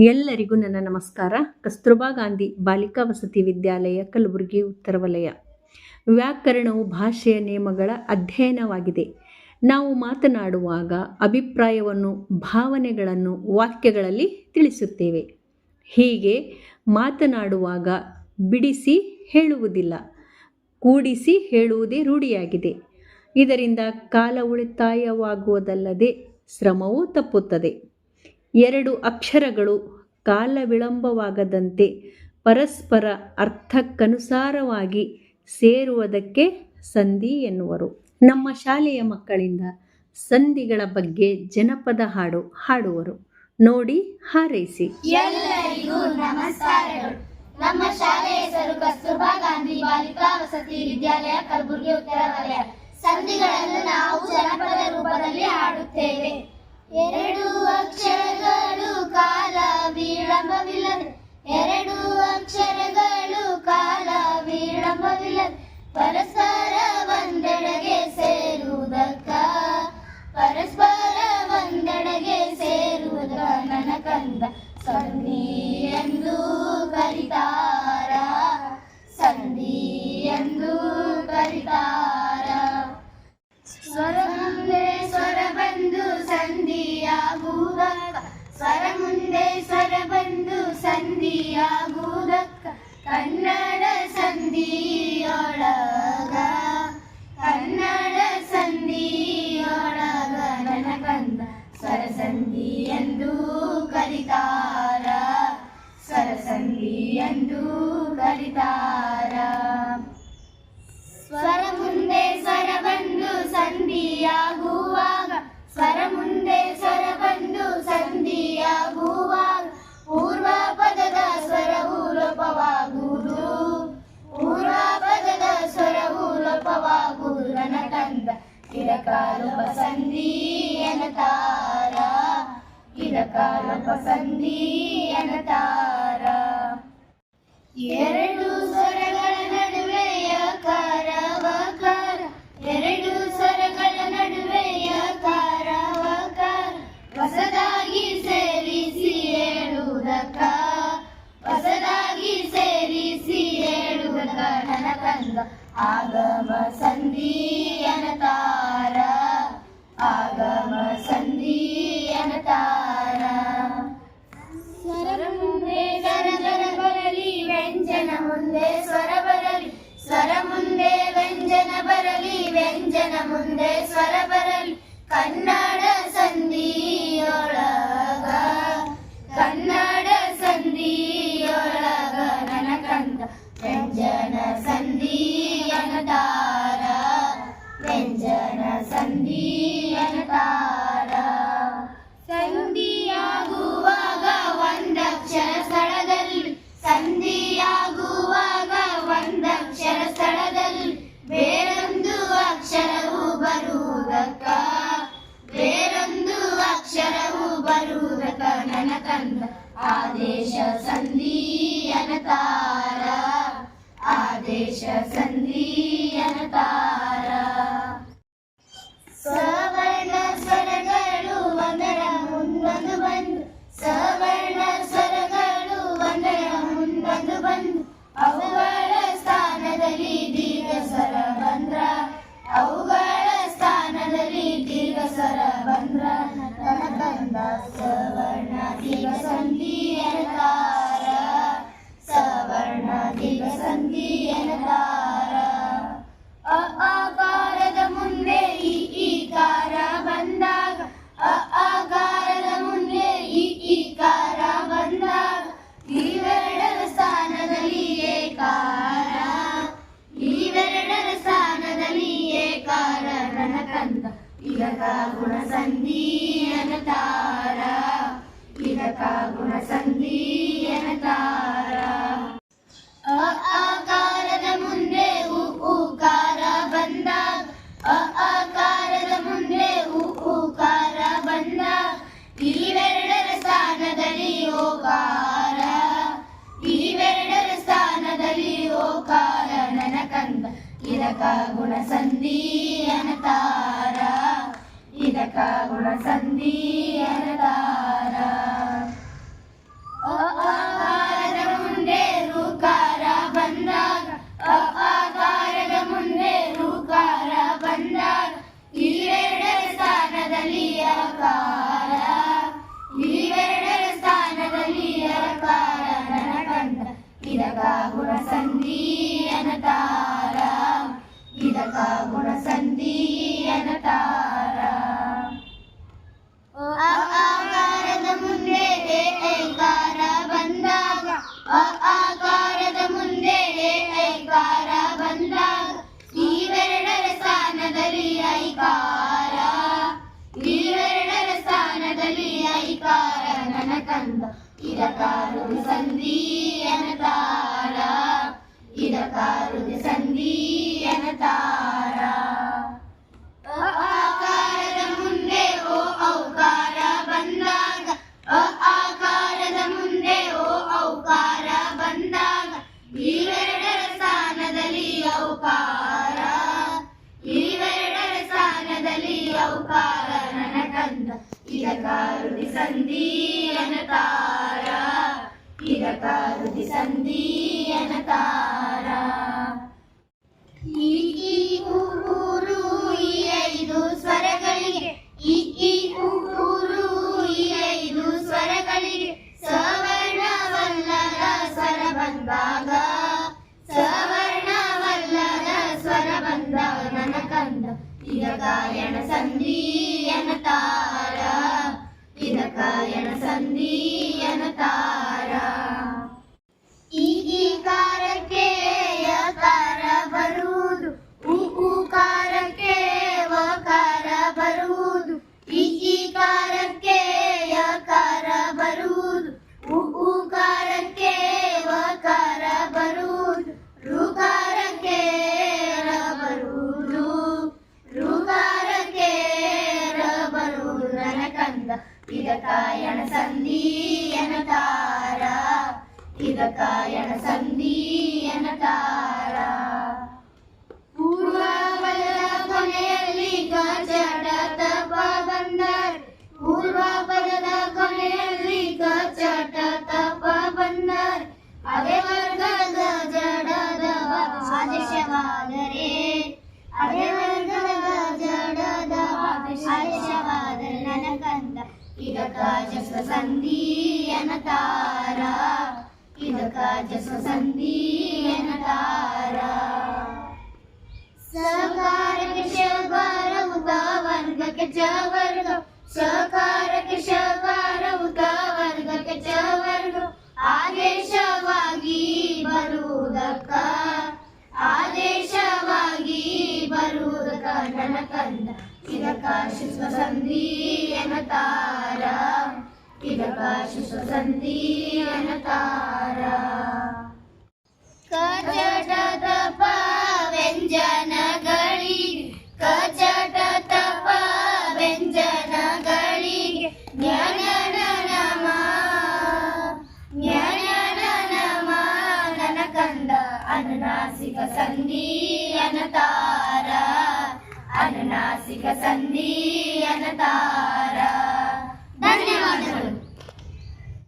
ಎಲ್ಲರಿಗೂ ನನ್ನ ನಮಸ್ಕಾರ. ಕಸ್ತೂರ್ಬಾ ಗಾಂಧಿ ಬಾಲಿಕಾ ವಸತಿ ವಿದ್ಯಾಲಯ, ಕಲಬುರಗಿ ಉತ್ತರ ವಲಯ. ವ್ಯಾಕರಣವು ಭಾಷೆಯ ನಿಯಮಗಳ ಅಧ್ಯಯನವಾಗಿದೆ. ನಾವು ಮಾತನಾಡುವಾಗ ಅಭಿಪ್ರಾಯವನ್ನು, ಭಾವನೆಗಳನ್ನು, ವಾಕ್ಯಗಳಲ್ಲಿ ತಿಳಿಸುತ್ತೇವೆ. ಹೀಗೆ ಮಾತನಾಡುವಾಗ ಬಿಡಿಸಿ ಹೇಳುವುದಿಲ್ಲ, ಕೂಡಿಸಿ ಹೇಳುವುದೇ ರೂಢಿಯಾಗಿದೆ. ಇದರಿಂದ ಕಾಲ ಉಳಿತಾಯವಾಗುವುದಲ್ಲದೆ ಶ್ರಮವೂ ತಪ್ಪುತ್ತದೆ. ಎರಡು ಅಕ್ಷರಗಳು ಕಾಲ ವಿಳಂಬವಾಗದಂತೆ ಪರಸ್ಪರ ಅರ್ಥಕ್ಕನುಸಾರವಾಗಿ ಸೇರುವುದಕ್ಕೆ ಸಂಧಿ ಎನ್ನುವರು. ನಮ್ಮ ಶಾಲೆಯ ಮಕ್ಕಳಿಂದ ಸಂಧಿಗಳ ಬಗ್ಗೆ ಜನಪದ ಹಾಡು ಹಾಡುವರು. ನೋಡಿ, ಹಾರೈಸಿ. ಎಲ್ಲರಿಗೂ ನಮಸ್ಕಾರಗಳು. ನಮ್ಮ ಶಾಲೆಯ ಹೆಸರು ಕಸ್ತೂರ್ಬಾ ಗಾಂಧಿ ಬಾಲಿಕಾ ವಸತಿ ವಿದ್ಯಾಲಯ, ಕಲಬುರಗಿ, ಉತ್ತರ ವಲಯ. ಸಂಧಿಗಳನ್ನು ನಾವು ಜನಪದ ರೂಪದಲ್ಲಿ ಹಾಡುತ್ತೇವೆ. ಎರಡು ಸ್ವರಸಂಧಿ ಎಂದು ಕರಿತಾರ. ಸರಸಂಧಿ ಎಂದು ಕರಿತಾರ. ಸ್ವರ ಮುಂದೆ ಸ್ವರ ಬಂದು ಸಂಧಿಯಾಗುವಾಗ, ಸ್ವರ ಮುಂದೆ ಸ್ವರ ಬಂದು ಸಂಧಿಯಾಗುವಾಗ, ಪೂರ್ವ ಪದದ ಸ್ವರವು ಲೋಪವಾಗುವುದು. ಪೂರ್ವ ಪದದ ಸ್ವರವು ಲೋಪವಾಗುವುದು. ನನ್ನ ಕಂದ ಇದಕಾಲೋಪ ಸಂಧಿ. ಸಂಧಿ ಎರಡು ಸ್ವರಗಳ ನಡುವೆಯ ಕಾರವಕಾರ. ಎರಡು ಸ್ವರಗಳ ನಡುವೆಯ ಕಾರವಕಾರ. ಹೊಸದಾಗಿ ಸೇರಿಸಿ ಹೇಳುವುದಕ್ಕ. ಹೊಸದಾಗಿ ಸೇರಿಸಿ ಹೇಳುವುದಕ್ಕ ನನ್ನ ಕಂದ ಆಗಮ ಸಂಧಿ ಅನತಾರ. ಆಗಮ ಆದೇಶ ಸಂಧಿ. ಕಂದ ಇದಕ ಗುಣ ಸಂಧಿ ಅನತಾರ ಇದಕ ಗುಣ ಸಂಧಿ ಅನತಾರ ಅ ಆಕಾರದ ಮುಂದೆ ಉ ಉಕಾರ ಬಂದ. ಅ ಆಕಾರದ ಮುಂದೆ ಉ ಉಕಾರ ಬಂದಾಗ ಇವೆರಡರ ಸ್ಥಾನದಲ್ಲಿ ಓಕಾರ. ಇವೆರಡರ ಸ್ಥಾನದಲ್ಲಿ ಓಕಾರ. ಗುಣಸಂಧೀಯನದಾರ ಅಕಾರದ ಮುಂದೆ ಋಕಾರ ಬಂದಾಗ ಅಕಾರದ ಮುಂದೆ ಋಕಾರ ಬಂದಾಗ ಇವೆರಡರ ಸ್ಥಾನದಲ್ಲಿ ಅಕಾರ ಇವೆರಡರ ಸ್ಥಾನದಲ್ಲಿ ಅಕಾರ ನನ್ನ ಕಂಡ ಇದಕ ಗುಣಸಂಧೀಯನತಾರ ಇದಕ ಗುಣಸಂಧೀಯನತಾರ ಆಕಾರದ ಮುಂದೆ ಐಕಾರ ಬಂದಾಗ ಅ ಆಕಾರದ ಮುಂದೆ ಐಕಾರ ಬಂದಾಗ ಇವೆರಡರ ಸ್ಥಾನದಲ್ಲಿ ಐಕಾರ ಇವೆರಡರ ಸ್ಥಾನದಲ್ಲಿ ಐಕಾರ ನನ್ನ ಕಂದ ಇದಕಾರು ಸಂಧಿ ಅನತಾರ ಇದಕಾರು ಇದಕಾರುದಿ ಸಂಧಿ ಅನತಾರ. ಇದಕಾರುದಿ ಸಂಧಿ ಅನತಾರ. ಈ ಈ ಊರು ಈ ಐದು ಸ್ವರಗಳಿಗೆ ಈ ಈ ಊರು ಸ್ವರಗಳಿಗೆ. ಸವರ್ಣವಲ್ಲದ ಸ್ವರ ಬಂದಾಗ. ಸವರ್ಣವಲ್ಲದ ಸ್ವರ ಬಂದಾಗ ನನ್ನ ಬಂದ ಇದ ಗಾಯನ ಸಂಧಿ ಅನತಾರ. తిలకాయన సంధీయన తార ಕಂದ ಇದ ಕಾಯಣ ಸಂಧಿ ಅನತಾರ ಇದ ಕಾಯಣ ಸಂಧಿ ಅನತಾರ ಪೂರ್ವ ಪದದ ಕೊನೆಯಲ್ಲಿ ಗಜಡ ತಪ ಬಂದರೆ ಪೂರ್ವ ಪದದ ಕೊನೆಯಲ್ಲಿ ಗಜಟ ತಪ ಬಂದರೆ ಅದೇ ವರ್ಗದ ಜಡದ ಆದೇಶವಾದರೆ ಅದೇ ಇದಕ ತಾರ ಸಂಧಿ ತಾರ ಸಕಾರಕ್ಕೆ ಶಕಾರವು ವರ್ಗಕ್ಕೆ ಚ ವರ್ಗ. ಸಕಾರಕ್ಕೆ ಶಕಾರವು ವರ್ಗಕ್ಕೆ ಚ ವರ್ಗ. ಆದೇಶವಾಗಿ ಬರುವುದಕ್ಕ ಆದೇಶವಾಗಿ ಬರುವುದಕ್ಕ ನನ್ನ ಕಂದ. ಇದಕ್ಕ ಶಿಸ್ವ ಸಂಧಿ ಅನತಾರ ಇದಕ್ಕ ಶಿಸ್ವ ಸಂಧಿ ಅನತಾರ ಕಚಟ ತಪ ವ್ಯಂಜನಗಳಿಗೆ ಕಚಟ ತಪ ವ್ಯಂಜನಗಳಿಗೆ ಜ್ಞಾನ ನಮ ಜ್ಞಾನ ನಮ ನನ್ನ ಕಂದ ಅನುನಾಸಿಕ ಸಂಧಿ ಅನತಾರ ಅನುನಾಸಿಕ ಸಂಧಿ ಅನತಾರ ಧನ್ಯವಾದಗಳು